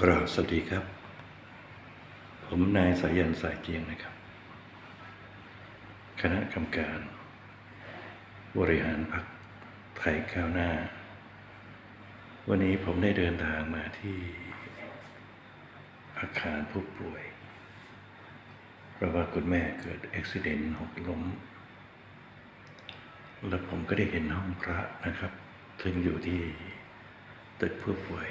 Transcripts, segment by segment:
กราบสวัสดีครับ ผมนายสายันสายเจียงนะครับ คณะกรรมการ บริหารพรรคไทยก้าวหน้า วันนี้ผมได้เดินทางมาที่ อาคารผู้ป่วย เพราะว่าคุณแม่เกิดอุบิเหตุหกล้ม แล้วผมก็ได้เห็นห้องพระนะครับ ซึ่งอยู่ที่ตึกผู้ป่วย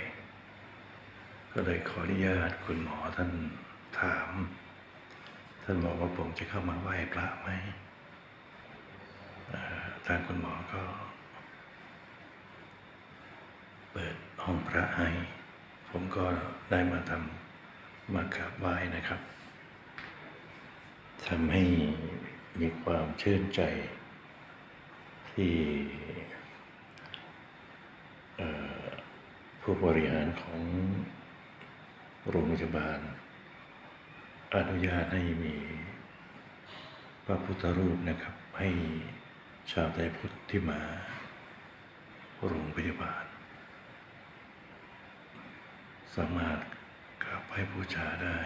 ก็เลยขออนุญาตคุณหมอท่านถาม ท่านบอกว่าผมจะเข้ามาไหว้พระไหมทางคุณหมอก็ เปิดห้องพระให้ ผมก็ได้มาทำมากราบไหว้นะครับทำให้มีความชื่นใจ ที่ผู้บริหารของ โรงพยาบาล อนุญาตให้มีพระพุทธรูปนะครับ ให้ชาวไทยพุทธที่มา โรงพยาบาล สามารถกราบไหว้บูชาได้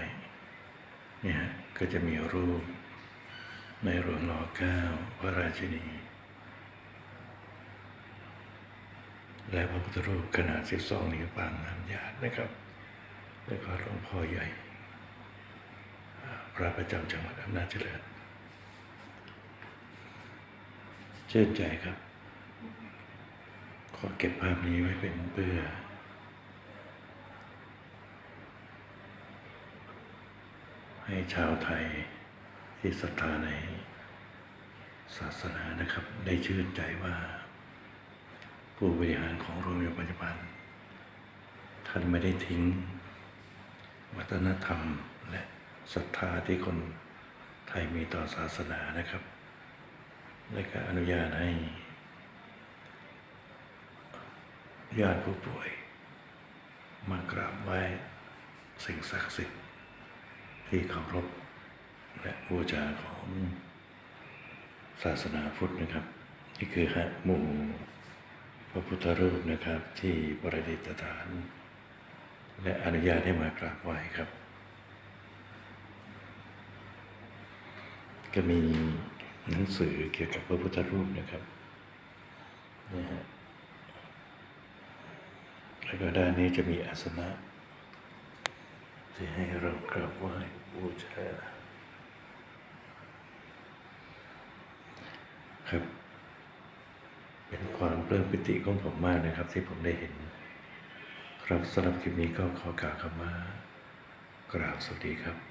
เนี่ยก็จะมีรูปในหลวงรอเก้าพระราชินี และพระพุทธรูปขนาด 12 นิ้วปางงามญาตินะครับ แล้วก็หลวงพ่อใหญ่ พระประจำจังหวัดอำนาจเจริญเชื่อใจครับ ขอเก็บภาพนี้ไว้เป็นเพื่อให้ชาวไทยที่ศรัทธาในศาสนานะครับ ได้ชื่นใจว่า ผู้บริหารของโรงพยาบาลท่านไม่ได้ทิ้ง วัฒนธรรม และศรัทธาที่คนไทยมีต่อศาสนานะครับ และก็อนุญาตให้ญาติผู้ป่วย มากราบไหว้สิ่งศักดิ์สิทธิ์ที่เคารพและบูชาของศาสนาพุทธนะครับ นี่คือฮะหมู่พระพุทธรูปนะครับที่ประดิษฐาน และอนุญาตให้มากราบไหว้ครับ ก็มีหนังสือเกี่ยวกับพระพุทธรูปนะครับนะฮะแล้วก็ด้านนี้จะมีอาสนะที่ให้เรากราบไหว้บูชาครับ เป็นความเปลื้มปิติของผมมากนะครับ ที่ผมได้เห็น ครับสำหรับคลิปนี้ก็ขอกล่าวคำว่ากราบสวัสดีครับ